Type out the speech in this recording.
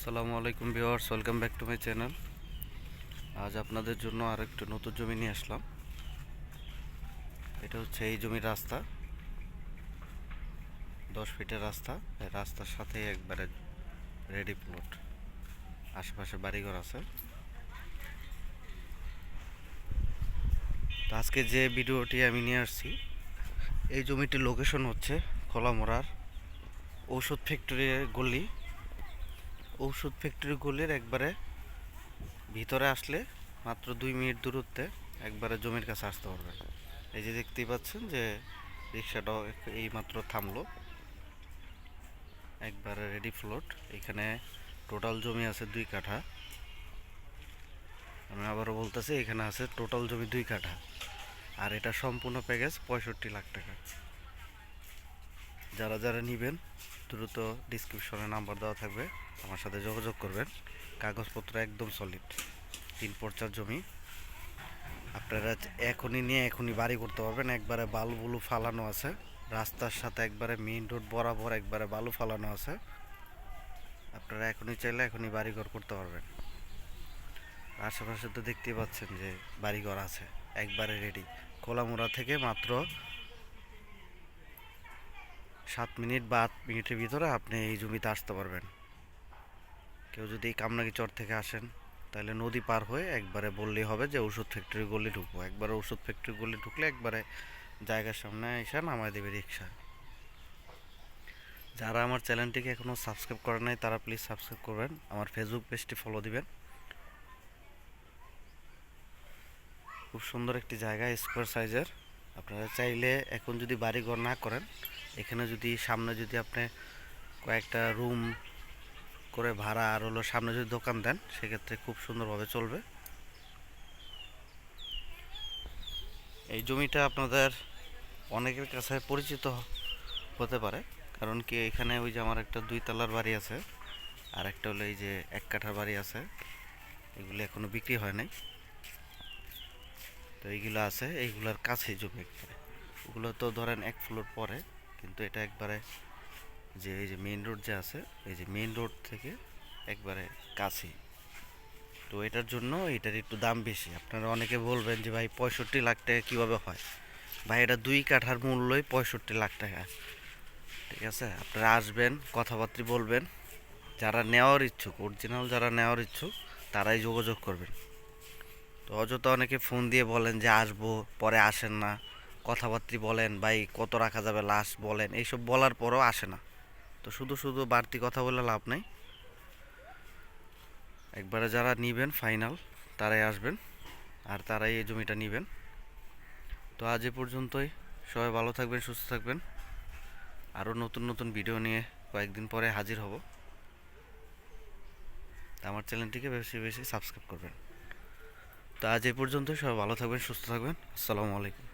আসসালামু আলাইকুম viewers, welcome back to my channel. আজ আপনাদের জন্য আর একটু নতুন জমি নিয়ে আসলাম। এটা হচ্ছে এই জমির রাস্তা। দশ ফিটের রাস্তা। রাস্তার সাথে একবারে রেডি প্লট আশেপাশে বাড়িঘর আছে। তো আজকে যে ভিডিওটি আমি নিয়ে আসছি, এই জমিটির লোকেশন হচ্ছে খোলামোড়ার ঔষধ ফ্যাক্টরির গলি। ঔষধ ফ্যাক্টরি গলির একবারে ভিতরে আসলে মাত্র দুই মিনিট দূরত্বে একবারে জমির কাছে আসতে পারবেন এই যে দেখতেই পাচ্ছেন যে রিক্সাটাও এই মাত্র থামলো। একবারে রেডি ফ্লোট এখানে টোটাল জমি আছে দুই কাঠা। আমি আবারও বলতেছি, এখানে আছে টোটাল জমি দুই কাঠা। আর এটা সম্পূর্ণ প্যাকেজ পঁয়ষট্টি লাখ টাকা। যারা যারা নেবেন দ্রুত ডিসক্রিপশনে নাম্বার দেওয়া থাকবে। আমার সাথে যোগাযোগ করবেন। কাগজপত্র একদম সলিড তিন পর্চার জমি। আপনারা এখনই নিয়ে এখনই বাড়ি করতে পারবেন। একবারে বালু বুলু ফালানো আছে। রাস্তার সাথে একবারে মেইন রোড বরাবর একবারে বালু ফালানো আছে। আপনারা এখনই চাইলে এখনই বাড়িঘর করতে পারবেন। আশেপাশে তো দেখতেই পাচ্ছেন যে বাড়িঘর আছে। একবারে রেডি কোলামুড়া থেকে মাত্র সাত মিনিট বা আট মিনিটের ভিতরে আপনি এই জমিতে আসতে পারবেন। কেউ যদি এই কামনাগি চর থেকে আসেন, তাহলে নদী পার হয়ে একবারে বললেই হবে যে ওষুধ ফ্যাক্টরি গলি ঢুকবো। একবারে ওষুধ ফ্যাক্টরি গলি ঢুকলে একবারে জায়গার সামনে এসে নামায় দেবে রিক্সা। যারা আমার চ্যানেলটিকে এখনও সাবস্ক্রাইব করে নাই, তারা প্লিজ সাবস্ক্রাইব করবেন। আমার ফেসবুক পেজটি ফলো দিবেন। খুব সুন্দর একটি জায়গা, স্কোয়ার সাইজের। আপনারা চাইলে এখন যদি বাড়ি ঘর না করেন এখানে যদি সামনে যদি আপনি কয়েকটা রুম করে ভাড়া আর হলো সামনে যদি দোকান দেন, সেক্ষেত্রে খুব সুন্দরভাবে চলবে। এই জমিটা আপনাদের অনেকের কাছে পরিচিত হতে পারে, কারণ কি এখানে ওই যে আমার একটা দুই তলার বাড়ি আছে, আর একটা হলো এই যে এক কাঠার বাড়ি আছে, এগুলো এখনও বিক্রি হয় নাই। তো এইগুলো আছে, এইগুলোর কাছে জমি ওগুলো তো ধরেন এক ফ্লোর পরে। কিন্তু এটা একবারে যে এই যে মেইন রোড যে আছে, এই যে মেইন রোড থেকে একবারে কাছেই তো এটার জন্য এটার একটু দাম বেশি। আপনারা অনেকে বলবেন যে, ভাই, পঁয়ষট্টি লাখ টাকা কীভাবে হয়? ভাই, এটা দুই কাঠার মূল্যই পঁয়ষট্টি লাখ টাকা। ঠিক আছে? আপনারা আসবেন, কথাবার্তা বলবেন। যারা নেওয়ার ইচ্ছুক অরিজিনাল যারা নেওয়ার ইচ্ছুক, তারাই যোগাযোগ করবেন। তো অযথা অনেকে ফোন দিয়ে বলেন যে, আসব, পরে আসেন না। কথাবার্তা বলেন, ভাই কত রাখা যাবে লাশ বলেন, এইসব বলার পরও আসে না। তো শুধু শুধু বাড়তি কথা বলে লাভ নেই। একবারে যারা নিবেন ফাইনাল তারাই আসবেন, আর তারাই এই জমিটা নিবেন। তো আজ এ পর্যন্তই। সবাই ভালো থাকবেন, সুস্থ থাকবেন। আরও নতুন নতুন ভিডিও নিয়ে কয়েকদিন পরে হাজির হব। আমার চ্যানেলটিকে বেশি বেশি সাবস্ক্রাইব করবেন। তো আজ এই পর্যন্তই। সবাই ভালো থাকবেন, সুস্থ থাকবেন। আসসালামু আলাইকুম।